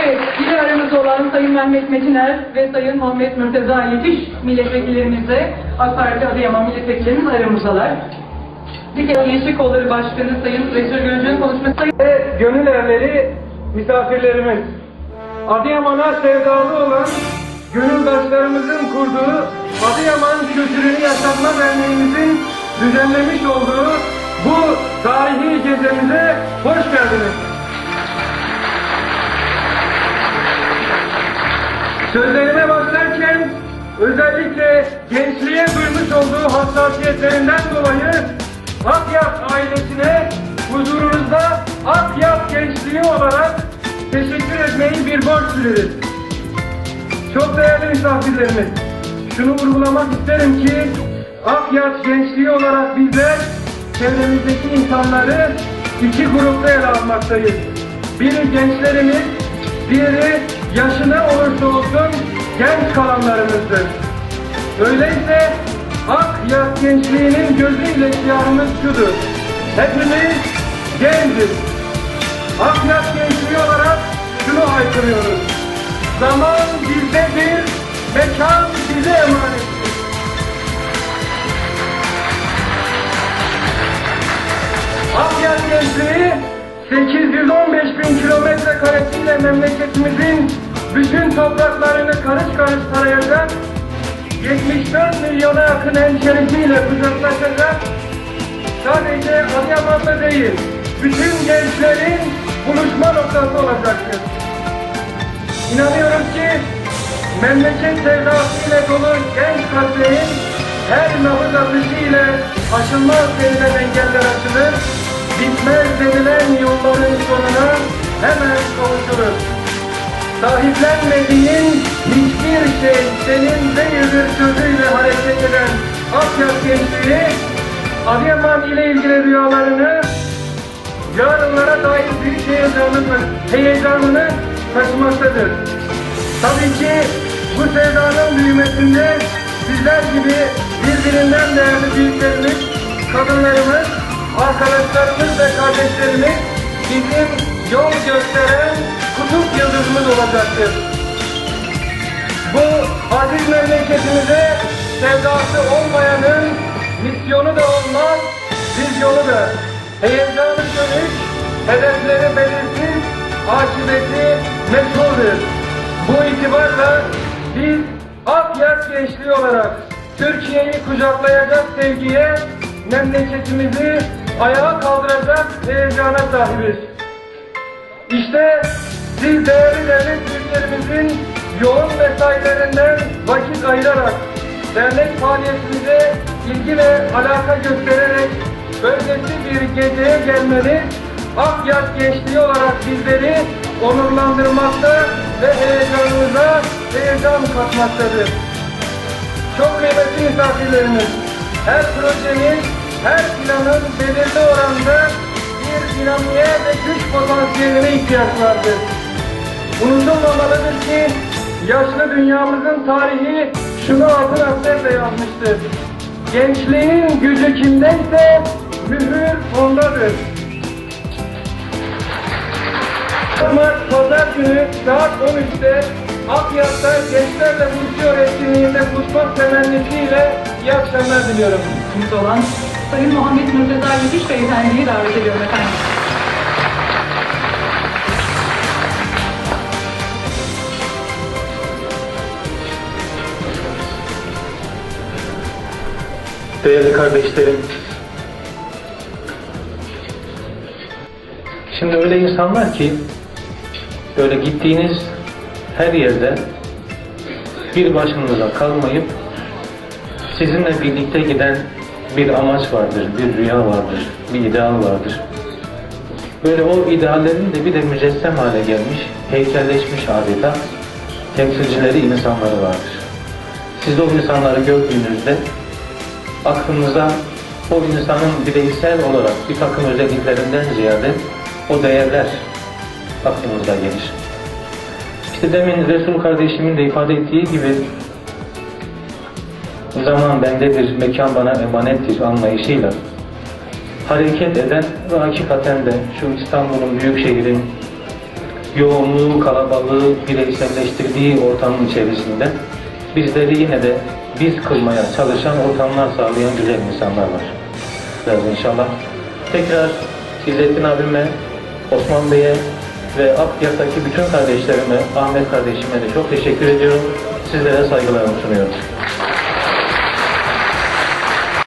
Evet, yine aramızda olan Sayın Mehmet Metiner ve Sayın Muhammed Mürteza Yetiş milletvekillerimiz de AK Parti Adıyaman milletvekillerimiz aramızdalar. Dikkat Gençlik Kolları Başkanı Sayın Resul Gönül'ün konuşması Sayın ve gönül erleri misafirlerimiz. Adıyaman'a sevdalı olan gönüldaşlarımızın kurduğu Adıyaman Kültürünü Yaşatma Derneğimizin düzenlemiş olduğu bu tarihi gecemize hoş geldiniz. Sözlerime başlarken özellikle gençliğe duymuş olduğu hassasiyetlerinden dolayı Akyat ailesine huzurunuzda Akyat gençliği olarak teşekkür etmeyi bir borç biliriz. Çok değerli misafirlerimiz, şunu vurgulamak isterim ki Akyat gençliği olarak bizler çevremizdeki insanları iki grupta ele almaktayız. Biri gençlerimiz, diğeri yaşına olursa olsun genç kalanlarımızdır. Öyleyse Akyat gençliğinin gözüyle şiarımız şudur. Hepimiz genciz. Akyat gençliği olarak şunu haykırıyoruz. Zaman bizdedir, mekan bize emanettir. Akyat gençliği 815 bin kilometre karesiyle memleketimizin bütün topraklarını karış karış tarayacak, 74 milyona yakın hemşerisiyle kucaklaşacak, sadece Adıyaman'da değil, bütün gençlerin buluşma noktası olacaktır. İnanıyoruz ki memleket sevdasıyla dolu genç kalplerin her nabız atışı ile aşılmaz denilen engeller aşılır, bitmez denilen yolların sonuna hemen kavuşulur. Sahiplenmediğin hiçbir şey senin değildir sözüyle hareket eden Akyat gençliği, Adıyaman ile ilgili rüyalarını yarınlara dair büyük heyecanını, heyecanını taşımaktadır. Tabii ki bu sevdanın büyümesinde sizler gibi birbirinden değerli büyüklerimiz, kadınlarımız, arkadaşlarımız ve kardeşlerimiz bizim yol gösteren kutup yıldızımız olacaktır. Bu aziz memleketimize sevdası olmayanın misyonu da olmaz, vizyonu da. Heyecanı sönük, hedefleri belirsiz, akıbeti meçhuldür. Bu itibarla biz Akyat gençliği olarak Türkiye'yi kucaklayacak sevgiye, memleketimizi ayağa kaldıracak heyecana sahibiz. İşte siz değerli devlet büyüklerimizin yoğun mesailerinden vakit ayırarak dernek faaliyetimize ilgi ve alaka göstererek böylesi bir geceye gelmeniz Akyat gençliği olarak bizleri onurlandırmakta ve heyecanımıza heyecan katmaktadır. Çok kıymetli misafirlerimiz, her projenin, her planın belirli oranda bir dinamiğe ve güç potansiyeline ihtiyaç vardır. Unutulmamalıdır ki yaşlı dünyamızın tarihi şunu altın harflerle yazmıştır. Gençliğin gücü kimdeyse mühür ondadır. Mart Pazar günü saat 13'te Akyat'ta gençlerle buluşuyor etkinliğinde buluşmak temennisiyle iyi akşamlar diliyorum. olan Sayın Muhammed Mürteza Yetiş Beyefendi'yi davet ediyorum efendim. Değerli kardeşlerim, şimdi öyle insanlar ki böyle gittiğiniz her yerde bir başınıza kalmayıp sizinle birlikte giden bir amaç vardır, bir rüya vardır, bir ideal vardır. Böyle o ideallerin de bir de mücessem hale gelmiş, heykelleşmiş adeta temsilcileri, insanları vardır. Siz de o insanları gördüğünüzde aklınıza o insanın bireysel olarak bir takım özelliklerinden ziyade o değerler aklınıza gelir. İşte demin Resul kardeşimin de ifade ettiği gibi zaman bendedir, mekan bana emanettir anlayışıyla hareket eden ve hakikaten de şu İstanbul'un büyük şehrin yoğunluğu, kalabalığı bireyselleştirdiği ortamın içerisinde bizleri yine de biz kılmaya çalışan ortamlar sağlayan güzel insanlar var. Biraz inşallah. Tekrar İzzettin abime, Osman Bey'e ve Akyak'taki bütün kardeşlerime, Ahmet kardeşime de çok teşekkür ediyorum. Sizlere saygılarımı sunuyorum.